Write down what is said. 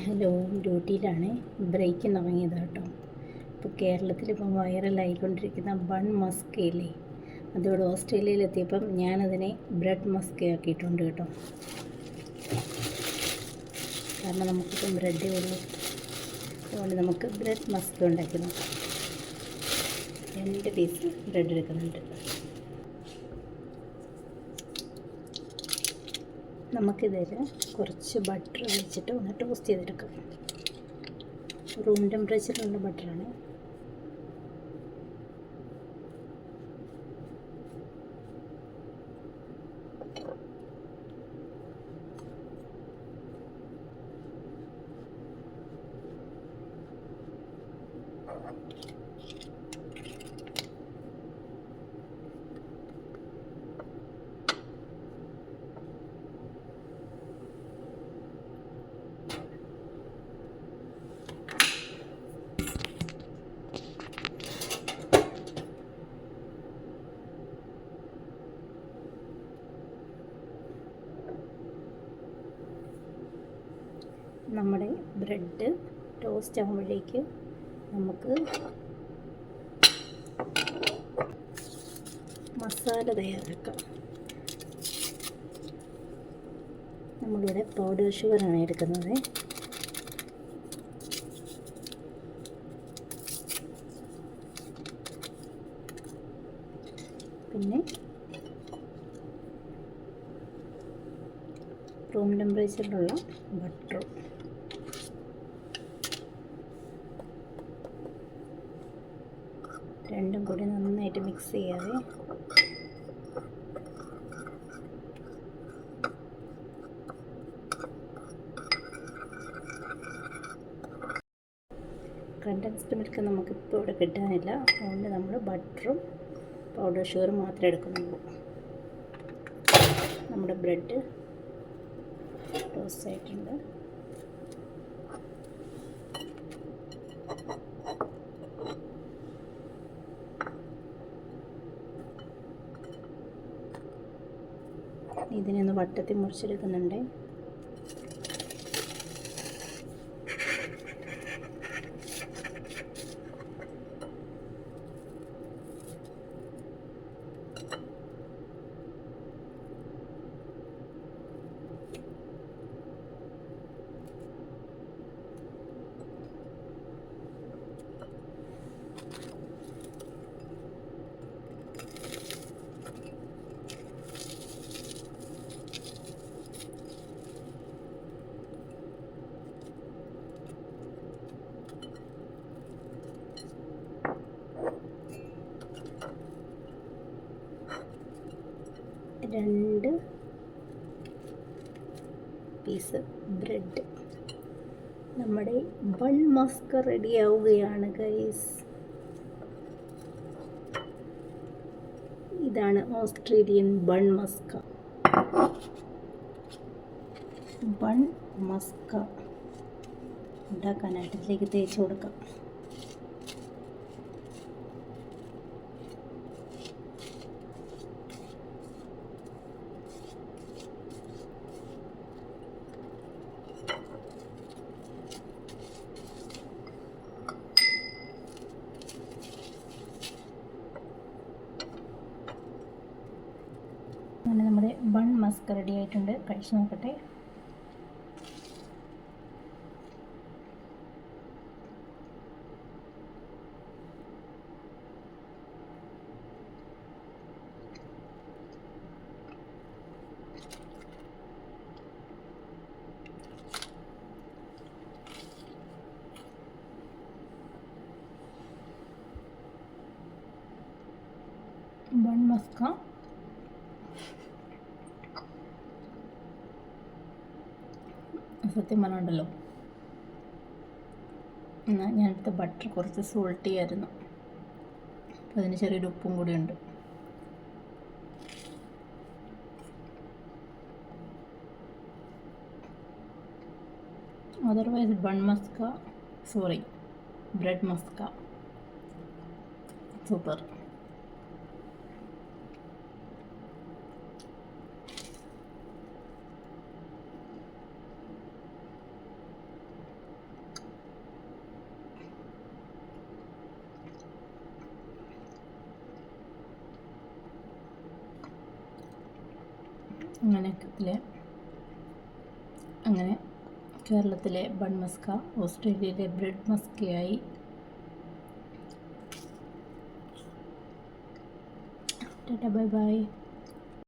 Hello ഡ്യൂട്ടിയിലാണ്. ബ്രേക്കിന് ഇറങ്ങിയത് കേട്ടോ. ഇപ്പോൾ കേരളത്തിൽ ഇപ്പം വൈറലായിക്കൊണ്ടിരിക്കുന്ന ബൺ മസ്ക് ഇല്ലേ? അതിവിടെ ഓസ്ട്രേലിയയിലെത്തിയപ്പം ഞാനതിനെ ബ്രെഡ് മസ്ക് ആക്കിയിട്ടുണ്ട് കേട്ടോ. കാരണം നമുക്കിപ്പം ബ്രെഡേ ഉള്ളൂ. അതുകൊണ്ട് നമുക്ക് ബ്രെഡ് മസ്ക് ഉണ്ടാക്കി നോക്കാം. രണ്ട് പീസ് ബ്രെഡ് എടുക്കുന്നുണ്ട്. നമുക്കിതിൽ കുറച്ച് ബട്ടർ വെച്ചിട്ട് ഒന്ന് ടോസ്റ്റ് ചെയ്തെടുക്കാം. റൂം ടെമ്പറേച്ചറിലുള്ള ബട്ടറാണ് നമ്മുടെ ബ്രെഡ് ടോസ്റ്റ് ആകുമ്പോഴേക്ക് നമുക്ക് മസാല തയ്യാറാക്കാം. നമ്മളിവിടെ പൗഡർ ഷുഗറാണ് എടുക്കുന്നത്. പിന്നെ റൂം ടെമ്പറേച്ചറിലുള്ള ബട്ടറും രണ്ടും കൂടി നന്നായിട്ട് മിക്സ് ചെയ്യാതെ കണ്ടൻസ്ഡ് മിൽക്ക് നമുക്കിപ്പോൾ ഇവിടെ കിട്ടാനില്ല. അതുകൊണ്ട് നമ്മൾ ബട്ടറും പൗഡർ ഷുഗറും മാത്രമേ എടുക്കുന്നുള്ളൂ. നമ്മുടെ ബ്രെഡ് ടോസ്റ്റ് ആയിട്ടുണ്ട്. ഇതിനെ ഒന്ന് വട്ടത്തിൽ മുറിച്ചെടുക്കുന്നുണ്ട്. രണ്ട് പീസ് ബ്രെഡ് നമ്മുടെ ബൺ മസ്ക റെഡിയാവുകയാണ് ഗൈസ് ഇതാണ് Australian bun maska bun maska ഉണ്ടാക്കാനായിട്ട് ഇതിലേക്ക് തേച്ച് കൊടുക്കാം. അങ്ങനെ നമ്മുടെ ബൺ മസ്ക് റെഡി ആയിട്ടുണ്ട്. കഴിച്ചു നോക്കട്ടെ. ബൺ മസ്ക സത്യം പറഞ്ഞുണ്ടല്ലോ. എന്നാൽ ഞാനെടുത്ത ബട്ടർ കുറച്ച് സോൾട്ടി ആയിരുന്നു. അപ്പോൾ അതിന് ചെറിയൊരു ഉപ്പും കൂടി ഉണ്ട്. Otherwise bun maska sorry bread maska super അങ്ങനെയൊക്കെ അങ്ങനെ കേരളത്തിലെ ബൺ മസ്ക ഓസ്ട്രേലിയയിലെ ബ്രെഡ് മസ്കയായി ടാറ്റ ബൈ ബൈ.